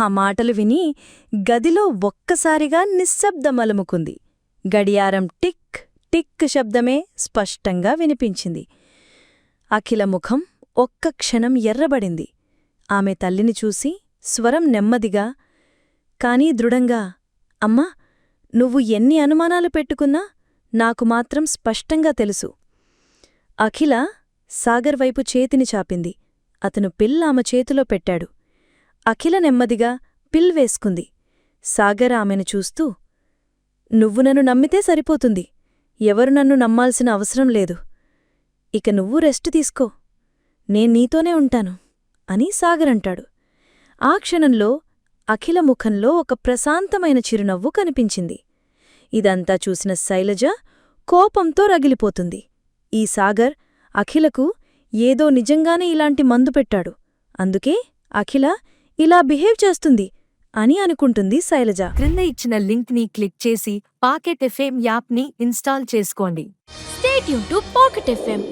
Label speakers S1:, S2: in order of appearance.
S1: ఆ మాటలు విని గదిలో ఒక్కసారిగా నిశ్శబ్దమలుముకుంది గడియారం టిక్ టిక్ శబ్దమే స్పష్టంగా వినిపించింది. అఖిల ముఖం ఒక్క క్షణం ఎర్రబడింది. ఆమె తల్లిని చూసి స్వరం నెమ్మదిగా కానీ దృఢంగా అమ్మా నువ్వు ఎన్ని అనుమానాలు పెట్టుకున్నా నాకు మాత్రం స్పష్టంగా తెలుసు. అఖిల సాగర్ వైపు చేతిని చాపింది. అతను పిల్ల ఆమె చేతిలో పెట్టాడు. అఖిల నెమ్మదిగా పిల్ వేసుకుంది. సాగర్ ఆమెను చూస్తూ నువ్వు నన్ను నమ్మితే సరిపోతుంది. ఎవరు నన్ను నమ్మాల్సిన అవసరం లేదు. ఇక నువ్వు రెస్ట్ తీసుకో. నేను నీతోనే ఉంటాను అని సాగర్ అంటాడు. ఆ క్షణంలో అఖిల ముఖంలో ఒక ప్రశాంతమైన చిరునవ్వు కనిపించింది. ఇదంతా చూసిన శైలజ కోపంతో రగిలిపోతుంది. ఈ సాగర్ అఖిలకు ఏదో నిజంగానే ఇలాంటి మందు పెట్టాడు. అందుకే అఖిల ఇలా బిహేవ్ చేస్తుంది అని అనుకుంటుంది శైలజ.
S2: క్రింద ఇచ్చిన లింక్ని క్లిక్ చేసి పాకెట్ ఎఫ్ఎం యాప్ని ఇన్స్టాల్ చేసుకోండి.
S3: Stay tuned to Pocket FM